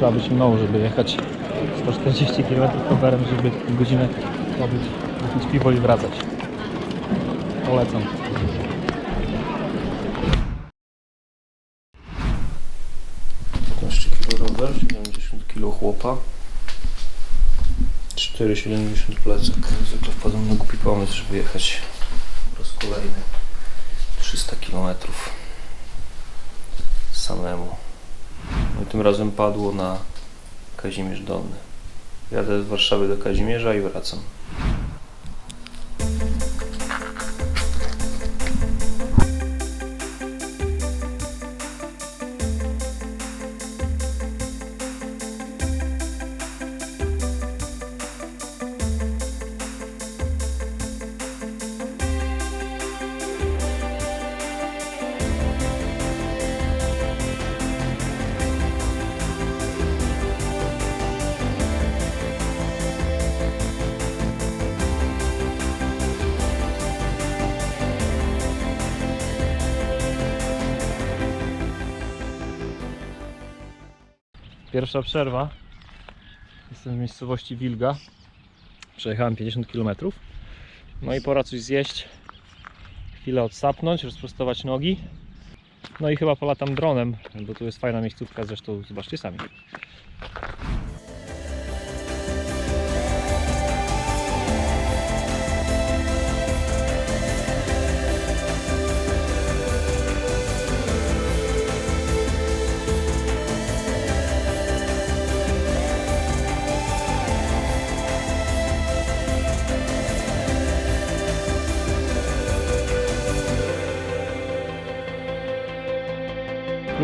trzeba być mną, żeby jechać 140 km rowerem, żeby godzinę pobyć, wypić piwo i wracać. Polecam. rower, 70 kg chłopa, 4,70 plecak. Zwykle wpadłem na głupi pomysł, żeby jechać po raz kolejny 300 km samemu. Tym razem padło na Kazimierz Dolny. Jadę z Warszawy do Kazimierza i wracam. Pierwsza przerwa. Jestem w miejscowości Wilga. Przejechałem 50 km. No i pora coś zjeść. Chwilę odsapnąć, rozprostować nogi. No i chyba polatam dronem, bo tu jest fajna miejscówka, zresztą zobaczcie sami.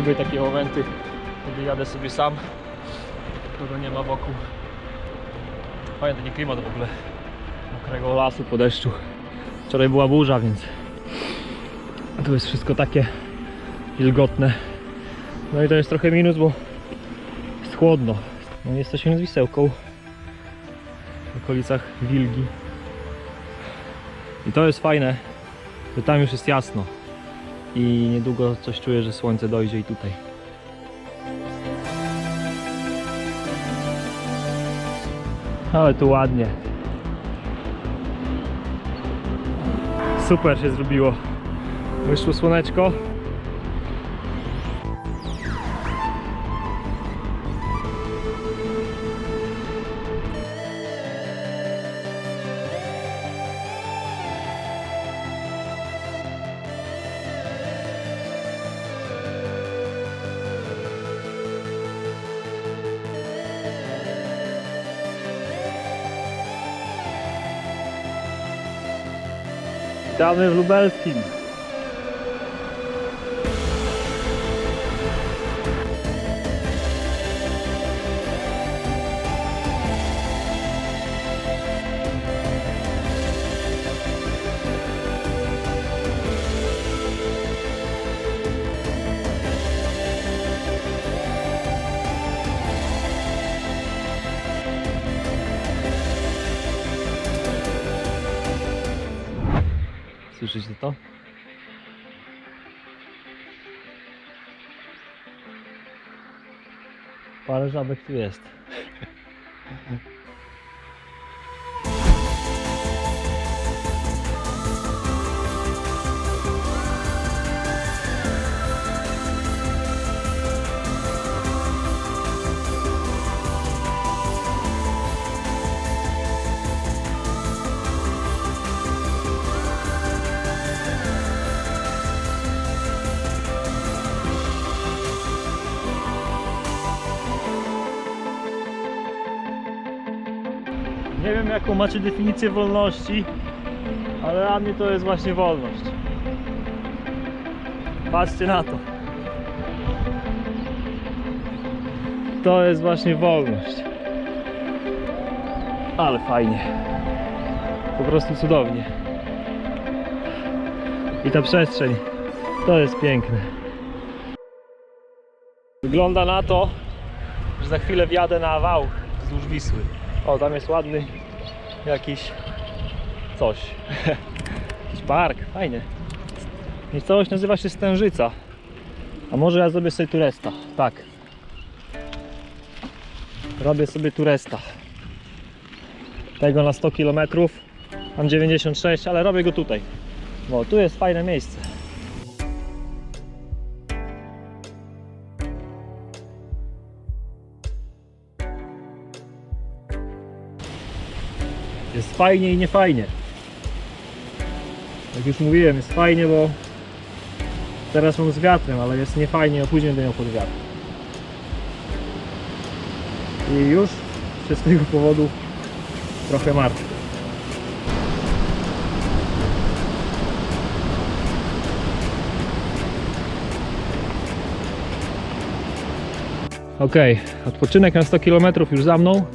Lubię takie momenty, kiedy jadę sobie sam, kogo nie ma wokół. Fajny taki klimat w ogóle, mokrego lasu po deszczu. Wczoraj była burza, więc tu jest wszystko takie wilgotne. No i to jest trochę minus, bo jest chłodno. No jesteśmy nad Wisełką, w okolicach Wilgi. I to jest fajne, że tam już jest jasno i niedługo coś czuję, że słońce dojdzie i tutaj. Ale tu ładnie. Super się zrobiło. Wyszło słoneczko. Witamy w Lubelskim. Słyszycie to? Parę żabek tu jest. Macie definicję wolności, ale dla mnie to jest właśnie wolność. Patrzcie na to. To jest właśnie wolność. Ale fajnie. Po prostu cudownie. I ta przestrzeń. To jest piękne. Wygląda na to, że za chwilę wjadę na wał wzdłuż Wisły. O, tam jest ładny jakiś coś. jakiś park, fajnie. Miejscowość nazywa się Stężyca. A może ja zrobię sobie tu resta. Tak. Robię sobie turesta. Tego na 100 km. Mam 96, ale robię go tutaj. Bo tu jest fajne miejsce. Fajnie i niefajnie. Jak już mówiłem, jest fajnie, bo teraz mam z wiatrem, ale jest niefajnie, a później będę miał pod wiatr. I już się z tego powodu trochę martwię. Ok, odpoczynek na 100 km już za mną,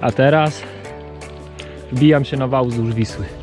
a teraz wbijam się na wał wzdłuż Wisły.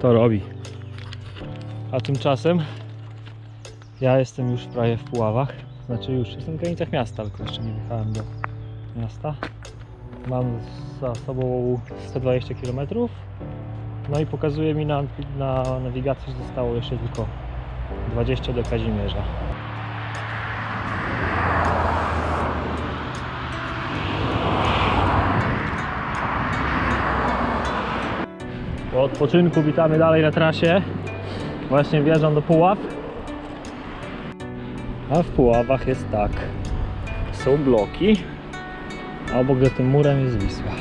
To robi. A tymczasem ja jestem już prawie w Puławach. Znaczy już jestem w granicach miasta, tylko jeszcze nie wjechałem do miasta. Mam za sobą 120 km. No i pokazuje mi na, na nawigacji, że zostało jeszcze tylko 20 do Kazimierza. Odpoczynku witamy dalej na trasie. Właśnie wjeżdżam do Puław. A w Puławach jest tak. Są bloki, a obok za tym murem jest Wisła.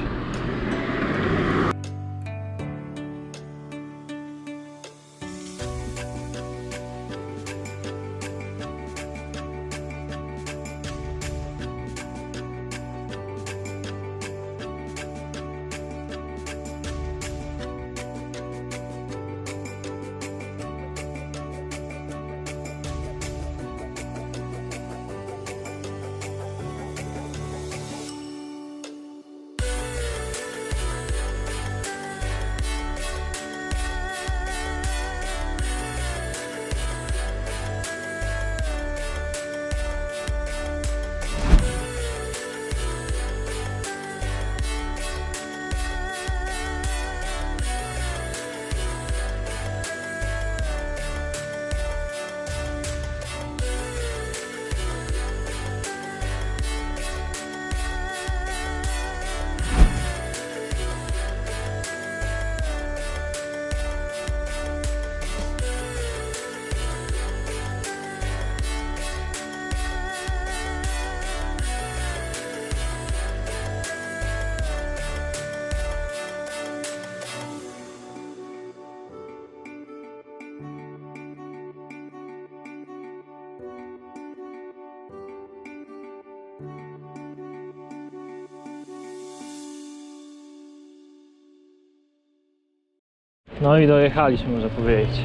No i dojechaliśmy, można powiedzieć.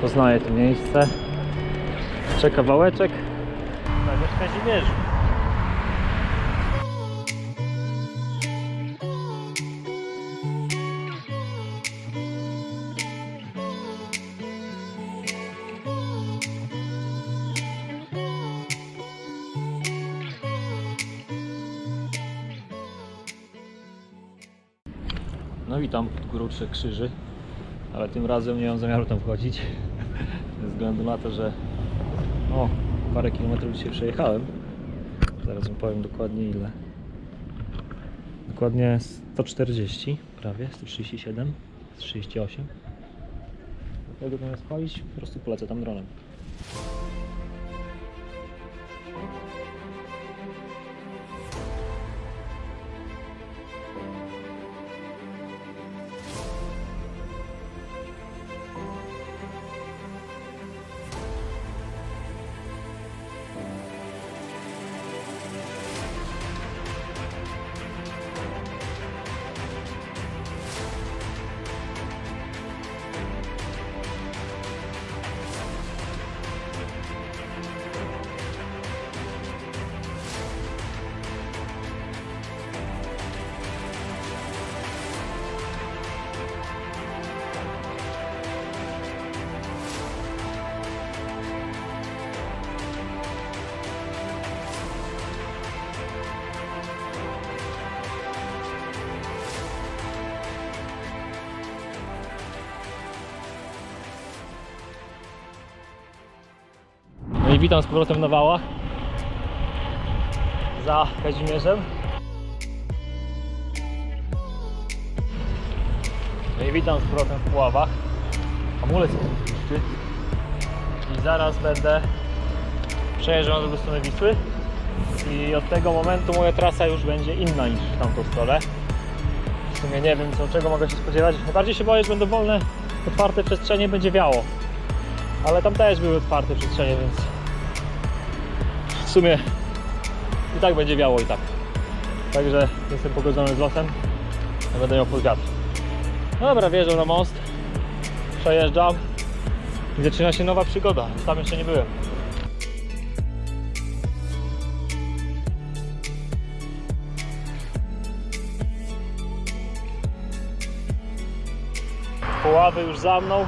Poznaję to miejsce. Czeka wałeczek. Tak, w Kazimierzu. No witam pod górą Trzech Krzyży, ale tym razem nie mam zamiaru tam wchodzić, ze względu na to, że o, parę kilometrów dzisiaj przejechałem. Zaraz wam powiem dokładnie ile. Dokładnie 140, prawie 137, 138. Dlatego zamiast palić, po prostu polecę tam dronem. I witam z powrotem na wałach. Za Kazimierzem. No i witam z powrotem w Puławach. Hamulec tu puszczy. I zaraz będę przejeżdżał na drugą stronę Wisły. I od tego momentu moja trasa już będzie inna niż w tamtą stronę. W sumie nie wiem co, czego mogę się spodziewać. Najbardziej się boję, że będą wolne, otwarte przestrzenie, będzie wiało. Ale tam też były otwarte przestrzenie, więc sumie i tak będzie wiało i tak. Także jestem pogodzony z losem. Będę miał pod. No dobra, wjeżdżam na most. Przejeżdżam. I zaczyna się nowa przygoda. Tam jeszcze nie byłem. Puławy już za mną,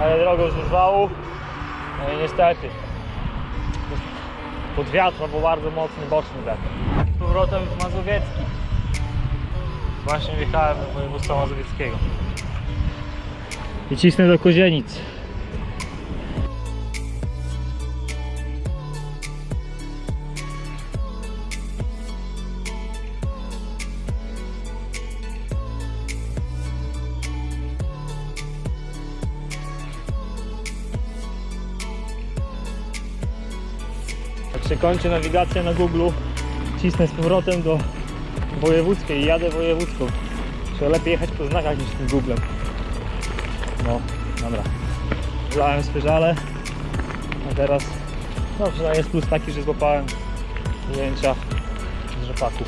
ale drogą z wału. No i niestety. Pod wiatr, bo bardzo mocny boczny wiatr. Z powrotem w Mazowiecki. Właśnie wjechałem do województwa mazowieckiego. I cisnę do Kozienic. Kończy nawigacja na Google, cisnę z powrotem do wojewódzkiej i jadę wojewódzką. Trzeba lepiej jechać po znakach niż tym Googlem. No, dobra. Wlałem spyżale, a teraz no przynajmniej jest plus taki, że złapałem zdjęcia z rzepaku.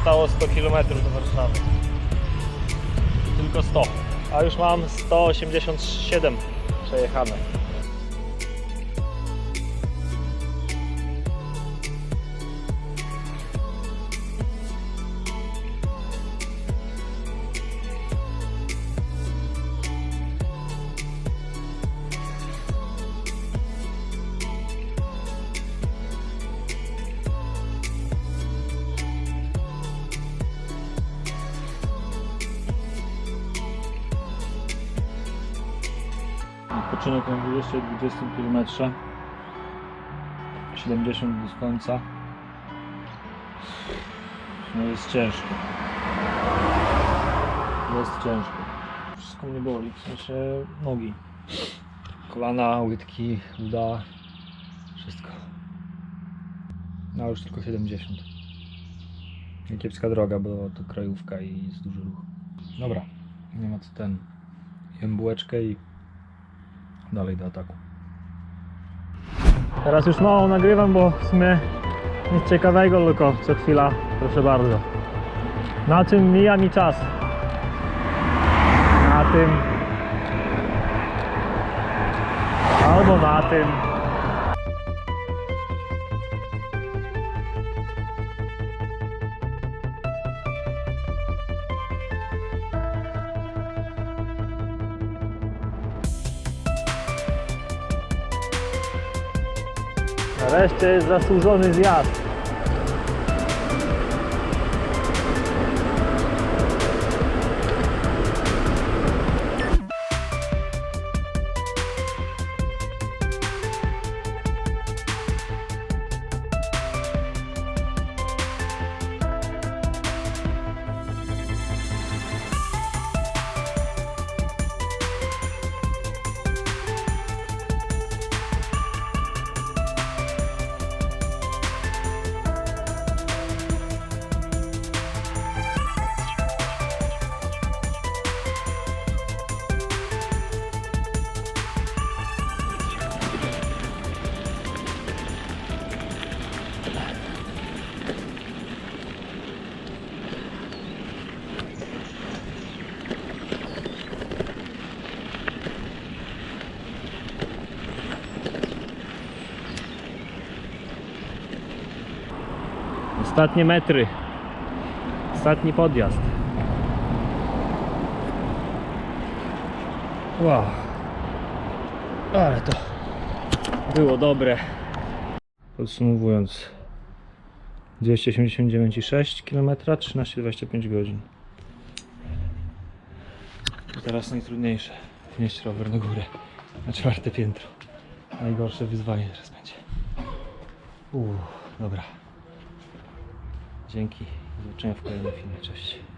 Zostało 100 km do Warszawy. Tylko 100. A już mam 187 przejechane. Odpoczynek na 220 km. 70 do końca. No jest ciężko. Jest ciężko. Wszystko mnie boli, w sensie nogi. Kolana, łydki, uda. Wszystko. No już tylko 70. I kiepska droga, bo to krajówka i jest duży ruch. Dobra, nie ma co ten. Jem bułeczkę i dalej do ataku. Teraz już mało nagrywam, bo w sumie nic ciekawego, tylko co chwila, proszę bardzo. Na czym mija mi czas? Na tym. Albo na tym. Nareszcie jest zasłużony zjazd. Ostatnie metry. Ostatni podjazd. Wow. Ale to było dobre. Podsumowując, 289,6 km, 13,25 godzin. I teraz najtrudniejsze. Wnieść rower na górę, na czwarte piętro. Najgorsze wyzwanie teraz będzie. Uuu, dobra. Dzięki. Do zobaczenia w kolejnym filmie. Cześć.